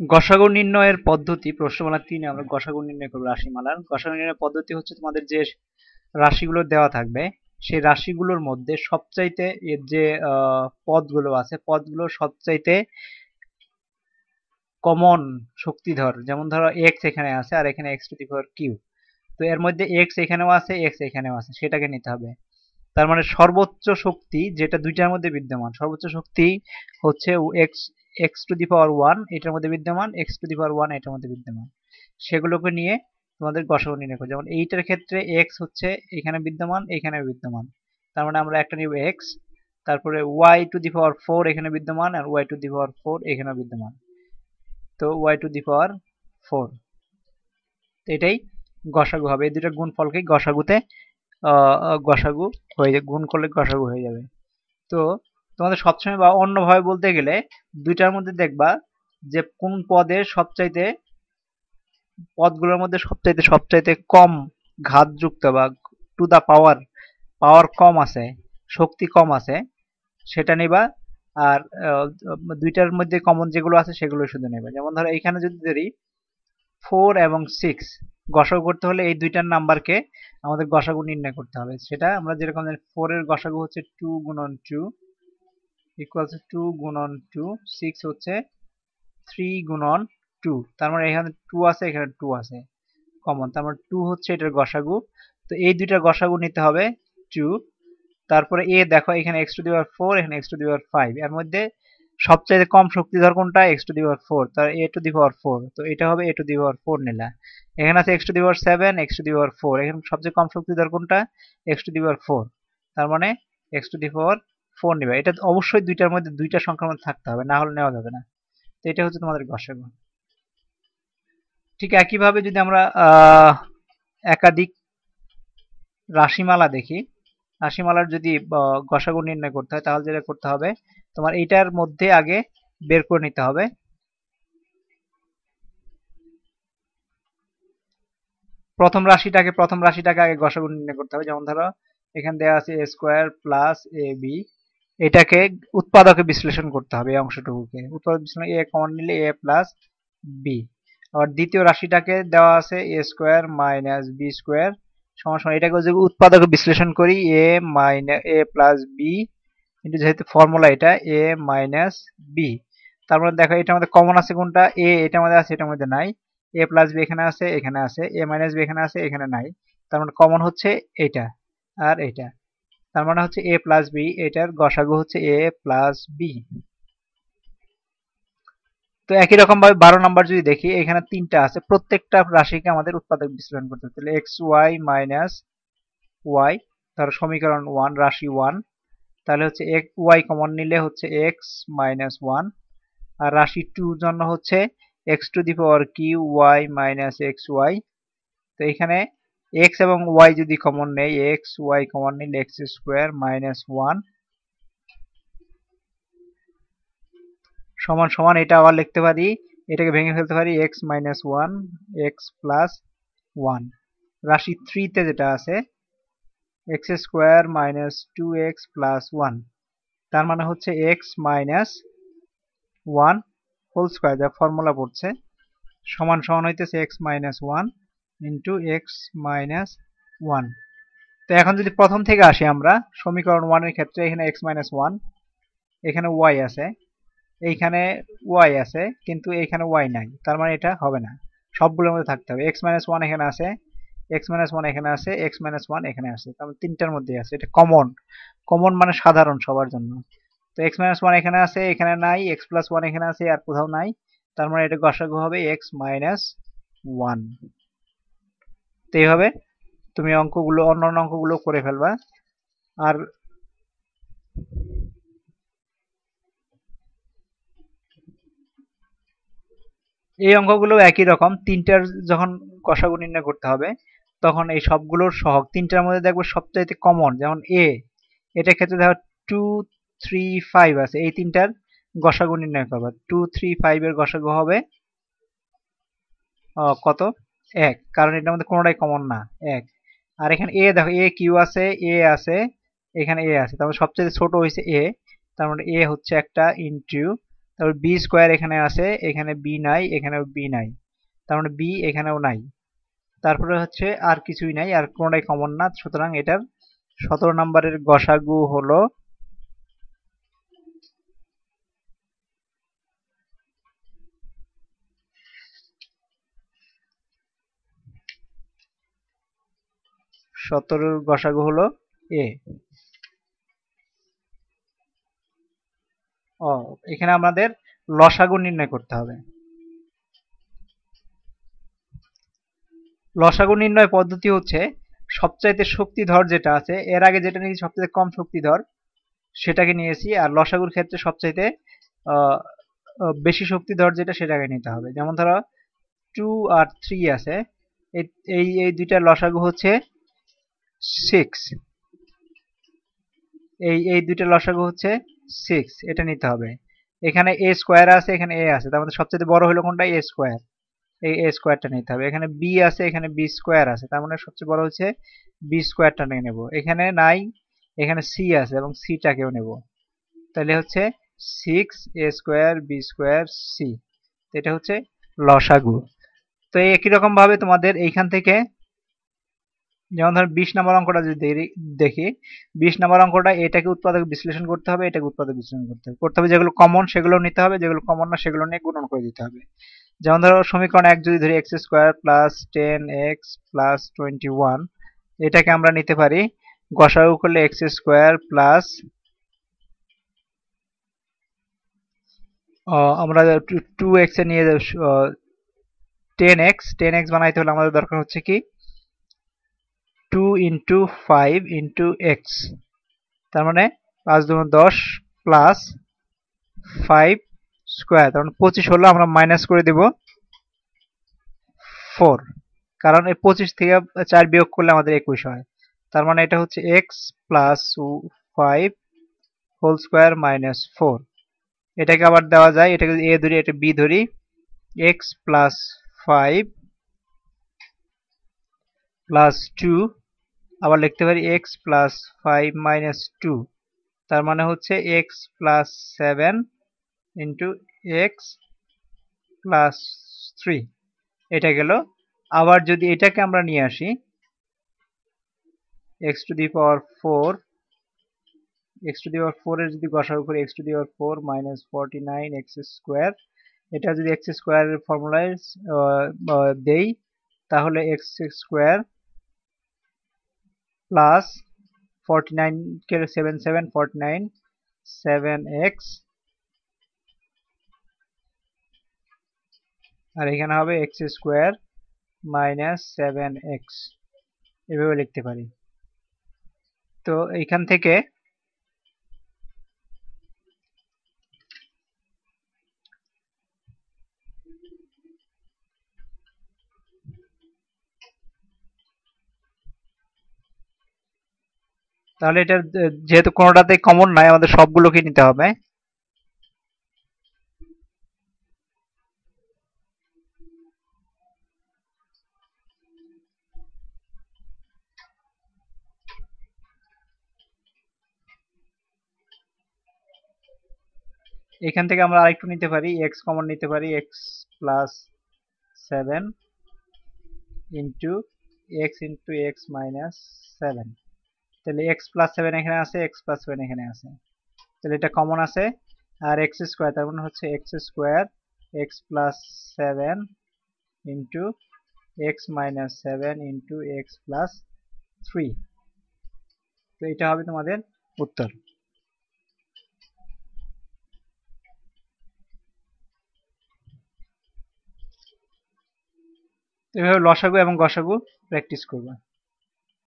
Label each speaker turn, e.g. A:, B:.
A: গসাগু নির্ণয়ের পদ্ধতি, প্রশ্নমালা তিনে আমরা গসাগু নির্ণয় করব রাশিমালার। গসাগু নির্ণয়ের পদ্ধতি হচ্ছে তোমাদের যে রাশিগুলো দেওয়া থাকবে, সেই রাশিগুলোর মধ্যে সবচাইতে এর যে পদগুলো আছে, পদগুলো সবচাইতে কমন শক্তিধর। যেমন ধরো এক্স এখানে আছে আর এখানে এক্স টু কিউ। তো এর মধ্যে এক্স এখানেও আছে এক্স এখানেও আছে, সেটাকে নিতে হবে। তার মানে সর্বোচ্চ শক্তি যেটা দুইটার মধ্যে বিদ্যমান, সর্বোচ্চ শক্তি হচ্ছে x x to the power one এটার মধ্যে বিদ্যমান x to the power one এটার মধ্যে বিদ্যমান। সেগুলোকে নিয়ে তোমাদের গসাগু নির্ণয় করো যেমন এইটার ক্ষেত্রে এক্স হচ্ছে এখানে বিদ্যমান এখানে বিদ্যমান। তার মানে আমরা একটা নিব এক্স তারপরে y to the power four এখানে বিদ্যমান আর y to the power four এখানে বিদ্যমান। তো y to the power four তো এটাই গসাগু হবে। এই দুটো গুণফলকে গসাগুতে গসাগু হয়ে গুণ করলে গসাগু হয়ে যাবে। তো তোমাদের সবসময় বা অন্যভাবে বলতে গেলে দুইটার মধ্যে দেখবা যে কোন পদে সবচাইতে, পদগুলোর মধ্যে সবচাইতে সবচাইতে কম ঘাতযুক্ত বা টু দা পাওয়ার পাওয়ার কম আছে, শক্তি কম আছে, সেটা নিবা। আর দুইটার মধ্যে কমন যেগুলো আছে সেগুলো শুধু নেবা। যেমন ধরো এইখানে যদি ধরি ফোর এবং সিক্স গসাগু করতে হলে এই দুইটার নাম্বারকে আমাদের গসাগু নির্ণয় করতে হবে। সেটা আমরা যেরকম ফোর এর গসাগু হচ্ছে টু গুণন টু ইকুয়ালস টু গুণন টু সিক্স হচ্ছে থ্রি গুণন টু তার মানে এখানে টু আছে, এখানে টু আছে। কমন তার মানে টু হচ্ছে এটার গসাগু। তো এই দুইটার গসাগু নিতে হবে টু তারপরে এ দেখো, এখানে x to the power four এখানে x to the power five এর মধ্যে সবচাইতে কম শক্তিধর কোনটা? X to the power four তার এ টু দি পাওয়ার ফোর তো এটা হবে এ টু দি পাওয়ার ফোর নিলা। এখানে আছে x to the seven x to the four এখানে সবচেয়ে কম শক্তিধর কোনটা? X to the power four তার মানে x to the power four নিবে। এটা অবশ্যই দুইটার মধ্যে দুইটা সংখ্যার মধ্যে থাকতে হবে, না হলে নেওয়া যাবে না। তো এটা হচ্ছে তোমাদের গসাগু ঠিক একইভাবে যদি আমরা একাধিক রাশিমালা দেখি, রাশিমালার যদি গসাগু নির্ণয় করতে হয়, তাহলে যেটা করতে হবে, তোমার এইটার মধ্যে আগে বের করে নিতে হবে। প্রথম রাশিটাকে প্রথম রাশিটাকে আগে গসাগু নির্ণয় করতে হবে। যেমন ধরো, এখানে দেওয়া আছে a square plus a b এটাকে উৎপাদকে বিশ্লেষণ করতে হবে এই অংশটুকুকে। উৎপাদক বিশ্লেষণ এ কমন নিলে এ প্লাস বি আবার দ্বিতীয় রাশিটাকে দেওয়া আছে a square minus b square সমান সমান এটাকে যদি উৎপাদকে বিশ্লেষণ করি a minus a plus b কিন্তু যেহেতু ফর্মুলা এটা এ মাইনাস বি তারপরে দেখো এটার মধ্যে কমন আছে কোনটা? এ এটার মধ্যে আছে, এটার মধ্যে নাই। এ প্লাস বি এখানে আছে এখানে আছে। এ মাইনাস বি এখানে আছে, এখানে নাই। তার মানে কমন হচ্ছে এটা আর এটা। তার মানে হচ্ছে এ প্লাস বি এটার গসাগু হচ্ছে এ প্লাস বি তো একই রকম ভাবে বারো নাম্বার যদি দেখি, এখানে তিনটা আছে। প্রত্যেকটা রাশিকে আমাদের উৎপাদক বিশ্লেষণ করতে হবে। তাহলে এক্স ওয়াই মাইনাস ওয়াই ধরো সমীকরণ ওয়ান রাশি ওয়ান তাহলে হচ্ছে এক ওয়াই কমন নিলে হচ্ছে এক্স মাইনাস ওয়ান আর রাশি টু জন্য হচ্ছে x to the power q y minus x y তো এখানে এক্স এবং ওয়াই যদি কমন নেই এক্স ওয়াই কমন নিলে এক্স স্কোয়ার মাইনাস ওয়ান সমান সমান, এটা আবার লিখতে পারি, এটাকে ভেঙে ফেলতে পারি x minus one x plus one রাশি থ্রিতে যেটা আছে x square minus two x plus one তার মানে হচ্ছে x minus one whole square যা ফর্মুলা পড়ছে। সমান সমান হইতেছে x minus one into x minus one তো এখন যদি প্রথম থেকে আসি আমরা, সমীকরণ ওয়ানের ক্ষেত্রে এখানে এক্স মাইনাস ওয়ান এখানে ওয়াই আছে। এইখানে ওয়াই আছে, কিন্তু এইখানে ওয়াই নাই। তার মানে এটা হবে না। সবগুলোর মধ্যে থাকতে হবে। এক্স মাইনাস ওয়ান এখানে আছে এক্স মাইনাস ওয়ান এখানে আছে এক্স মাইনাস ওয়ান এখানে আছে। তার মানে তিনটার মধ্যে আছে। এটা কমন কমন মানে সাধারণ সবার জন্য। তো এক্স মাইনাস ওয়ান এখানে আছে, এখানে নাই। এক্স প্লাস ওয়ান এখানে আছে, আর কোথাও নাই। তার মানে এটা গসাগু হবে এক্স মাইনাস ওয়ান তো এইভাবে তুমি অঙ্কগুলো অন্য অন্য অঙ্কগুলো করে ফেলবা। আর এই অঙ্কগুলো একই রকম। তিনটার যখন কষাগু নির্ণয় করতে হবে, তখন এই সবগুলোর সহগ, তিনটার মধ্যে দেখব সবচাইতে কমন যেমন এ এটার ক্ষেত্রে দেখো টু থ্রি ফাইভ আছে। এই তিনটার গসাগু নির্ণয় করবা। টু থ্রি ফাইভের গসাগু হবে কত? এক, কারণ এটার মধ্যে কোনোটাই কমন না। এক। আর এখানে এ দেখো এ কিউ আছে এ আছে, এখানে এ আছে। তারপর সবচেয়ে ছোট হয়েছে এ তার মানে এ হচ্ছে একটা ইন্টু তারপর বি স্কোয়ার এখানে আছে, এখানে বি নাই, এখানেও বি নাই। তার মানে বি এখানেও নাই। তারপরে হচ্ছে আর কিছুই নাই, আর কোনোটাই কমন না। সুতরাং এটার সতেরো নম্বরের গসাগু হলো সতেরোর গসাগু হলো এ ও, এখানে আমাদের লসাগু নির্ণয় করতে হবে। লসাগু নির্ণয় পদ্ধতি হচ্ছে, সবচাইতে শক্তিধর যেটা আছে, এর আগে যেটা নিয়েছি সবচাইতে কম শক্তিধর, সেটাকে নিয়েছি, আর লসাগুর ক্ষেত্রে সবচাইতে বেশি শক্তিধর যেটা সেটাকে নিতে হবে। যেমন ধরো টু আর থ্রি আছে, এই এই দুইটার লসাগু হচ্ছে সিক্স এই এই দুইটা লসাগু হচ্ছে সিক্স এটা নিতে হবে। এখানে এ স্কোয়ার আছে, এখানে এ আছে। তার মধ্যে সবচেয়ে বড় হলো কোনটা? এ স্কোয়ার এই এ স্কোয়ারটা নিতে হবে। এখানে বি আছে, এখানে বি স্কোয়ার আছে। তার মানে সবচেয়ে বড় হচ্ছে বি স্কোয়ারটা নিয়ে নেব। এখানে নাই এখানে সি আছে এবং সিটাকেও নেব। তাহলে হচ্ছে six a square b square c এটা হচ্ছে লসাগু। তো একই রকম ভাবে তোমাদের এইখান থেকে যেমন ধর বিশ নম্বর অঙ্কটা যদি দেখি বিশ নম্বর অঙ্কটা এটাকে উৎপাদক বিশ্লেষণ করতে হবে, এটাকে উৎপাদক বিশ্লেষণ করতে হবে। করতে হবে যেগুলো কমন সেগুলো নিতে হবে, যেগুলো কমন না, সেগুলো নিয়ে গুণন করে দিতে হবে। যেমন ধরো সমীকরণ এক যদি ধরি x square plus ten x plus twenty one এটাকে আমরা নিতে পারি, গসাগু করলে এক্স স্কোয়ার প্লাস আমরা টু এক্স নিয়ে টেন এক্স টেন এক্স বানাইতে হলে আমাদের দরকার হচ্ছে কি two into five into x তার মানে পাঁচ দু দশ প্লাস ফাইভ স্কোয়ার তার মানে পঁচিশ হলো আমরা মাইনাস করে দেব ফোর কারণ এই পঁচিশ থেকে চার বিয়োগ করলে আমাদের একুশ হয়। তার মানে এটা হচ্ছে x plus five whole square minus four এটাকে আবার দেওয়া যায়, এটাকে এ ধরি এটা বি ধরি x plus five plus two আবার লিখতে পারি x plus five minus two তার মানে হচ্ছে x plus seven into x plus three এটা গেল। আবার যদি এটাকে আমরা নিয়ে আসি x to the power four x to the power four এর যদি গসাগু করি x to the power four minus forty nine x square এটা যদি এক্স স্কোয়ারের ফর্মুলায় দেই, তাহলে x square plus forty nine কে seven seven forty nine seven x আর এখানে হবে x square minus seven x এভাবে লিখতে পারি। তো এইখান থেকে তাহলে এটার যেহেতু কোনোটাতে কমন নাই, আমাদের সবগুলোকে নিতে হবে। এখান থেকে আমরা আরেকটু নিতে পারি এক্স কমন নিতে পারি x plus seven into x into x minus seven তাহলে এক্স প্লাস সেভেন এখানে আছে এক্স প্লাস সেভেন এখানে আছে। তাহলে এটা কমন আছে। আর এক্স স্কোয়ার তার মানে হচ্ছে x square x plus seven into x minus seven into x plus three তো এটা হবে তোমাদের উত্তর। এভাবে লসাগু এবং গসাগু প্র্যাকটিস করবে।